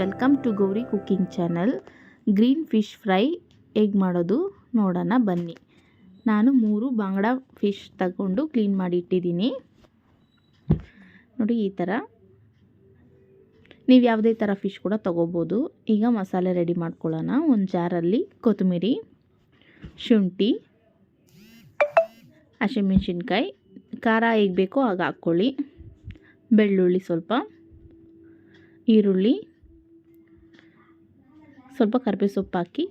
Welcome to Gauri cooking channel green fish fry ಹೇಗೆ ಮಾಡೋದು ನೋಡೋಣ, ಬನ್ನಿ. ನಾನು ಮೂರು ಬಾಂಗ್ಡಾ ಫಿಶ್ ತಗೊಂಡು ಕ್ಲೀನ್ ಮಾಡಿ ಇಟ್ಟಿದ್ದೀನಿ. ನೋಡಿ ಈ ಥರ ನೀವು ಯಾವುದೇ ಥರ ಫಿಶ್ ಕೂಡ ತೊಗೋಬೋದು. ಈಗ ಮಸಾಲೆ ರೆಡಿ ಮಾಡ್ಕೊಳ್ಳೋಣ. ಒಂದು ಜಾರಲ್ಲಿ ಕೊತ್ತಂಬರಿ, ಶುಂಠಿ, ಹಸಿಮೆಣ್ಸಿನ್ಕಾಯಿ, ಖಾರ ಹೇಗೆ ಬೇಕೋ ಆಗ ಹಾಕ್ಕೊಳ್ಳಿ. ಬೆಳ್ಳುಳ್ಳಿ ಸ್ವಲ್ಪ, ಈರುಳ್ಳಿ ಸ್ವಲ್ಪ ಕರಿಬೇ ಸೊಪ್ಪು ಹಾಕಿ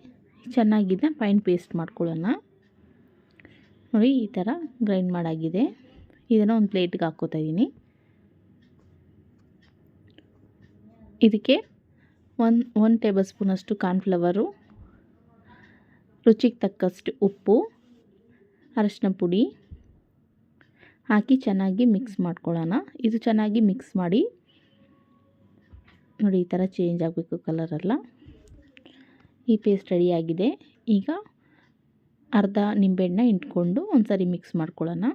ಚೆನ್ನಾಗಿದೆ ಫೈನ್ ಪೇಸ್ಟ್ ಮಾಡ್ಕೊಳ್ಳೋಣ. ನೋಡಿ, ಈ ಥರ ಗ್ರೈಂಡ್ ಮಾಡಾಗಿದೆ. ಇದನ್ನು ಒಂದು ಪ್ಲೇಟ್ಗೆ ಹಾಕ್ಕೋತಾ ಇದ್ದೀನಿ ಇದಕ್ಕೆ ಒಂದು ಒನ್ ಟೇಬಲ್ ಸ್ಪೂನಷ್ಟು ಕಾರ್ನ್ಫ್ಲವರು ರುಚಿಗೆ ತಕ್ಕಷ್ಟು ಉಪ್ಪು, ಅರಶಿನ ಪುಡಿ ಹಾಕಿ ಚೆನ್ನಾಗಿ ಮಿಕ್ಸ್ ಮಾಡ್ಕೊಳ್ಳೋಣ. ಇದು ಚೆನ್ನಾಗಿ ಮಿಕ್ಸ್ ಮಾಡಿ ನೋಡಿ, ಈ ಥರ ಚೇಂಜ್ ಆಗಬೇಕು ಕಲರೆಲ್ಲ ಈ ಪೇಸ್ಟ್ ರೆಡಿಯಾಗಿದೆ ಈಗ ಅರ್ಧ ನಿಂಬೆಹಣ್ಣ ಇಟ್ಕೊಂಡು ಒಂದು ಸರಿ ಮಿಕ್ಸ್ ಮಾಡ್ಕೊಳ್ಳೋಣ.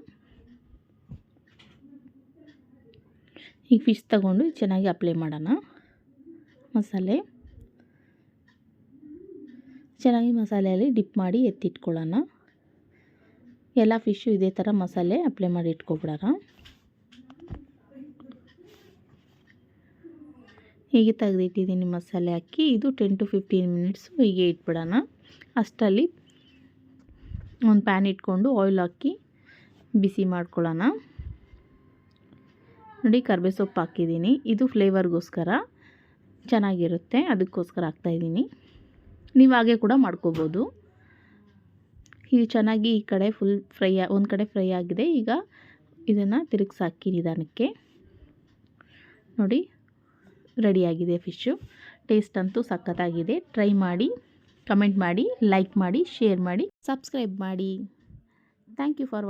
ಈಗ ಫಿಶ್ ತಗೊಂಡು ಚೆನ್ನಾಗಿ ಅಪ್ಲೈ ಮಾಡೋಣ. ಮಸಾಲೆ. ಚೆನ್ನಾಗಿ ಮಸಾಲೆಯಲ್ಲಿ ಡಿಪ್ ಮಾಡಿ ಎತ್ತಿಟ್ಕೊಳ್ಳೋಣ. ಎಲ್ಲ ಫಿಶ್ಶು ಇದೇ ಥರ ಮಸಾಲೆ ಅಪ್ಲೈ ಮಾಡಿ ಇಟ್ಕೊಬಿಡೋಣ. ಹೀಗೆ ತೆಗೆದಿಟ್ಟಿದ್ದೀನಿ ಮಸಾಲೆ ಹಾಕಿ, ಇದು ಟೆನ್ ಟು ಫಿಫ್ಟೀನ್ ಮಿನಿಟ್ಸು ಹೀಗೆ ಇಟ್ಬಿಡೋಣ. ಅಷ್ಟರಲ್ಲಿ ಒಂದು ಪ್ಯಾನ್ ಇಟ್ಕೊಂಡು ಆಯಿಲ್ ಹಾಕಿ ಬಿಸಿ ಮಾಡ್ಕೊಳ್ಳೋಣ. ನೋಡಿ ಕರ್ಬೇ ಸೊಪ್ಪು ಹಾಕಿದ್ದೀನಿ. ಇದು ಫ್ಲೇವರ್ಗೋಸ್ಕರ ಚೆನ್ನಾಗಿರುತ್ತೆ, ಅದಕ್ಕೋಸ್ಕರ ಹಾಕ್ತಾಯಿದ್ದೀನಿ ನೀವು ಹಾಗೆ ಕೂಡ ಮಾಡ್ಕೋಬೋದು. ಇದು ಚೆನ್ನಾಗಿ ಈ ಕಡೆ ಫುಲ್ ಫ್ರೈ ಒಂದು ಕಡೆ ಫ್ರೈ ಆಗಿದೆ. ಈಗ ಇದನ್ನು ತಿರುಗಿಸಾಕಿ ನಿಧಾನಕ್ಕೆ. ನೋಡಿ ರೆಡಿಯಾಗಿದೆ ಫಿಶ್ಶು ಟೇಸ್ಟ್ ಅಂತೂ ಸಖತ್ತಾಗಿದೆ. ಟ್ರೈ ಮಾಡಿ, ಕಮೆಂಟ್ ಮಾಡಿ, ಲೈಕ್ ಮಾಡಿ, ಶೇರ್ ಮಾಡಿ, ಸಬ್ಸ್ಕ್ರೈಬ್ ಮಾಡಿ. Thank you for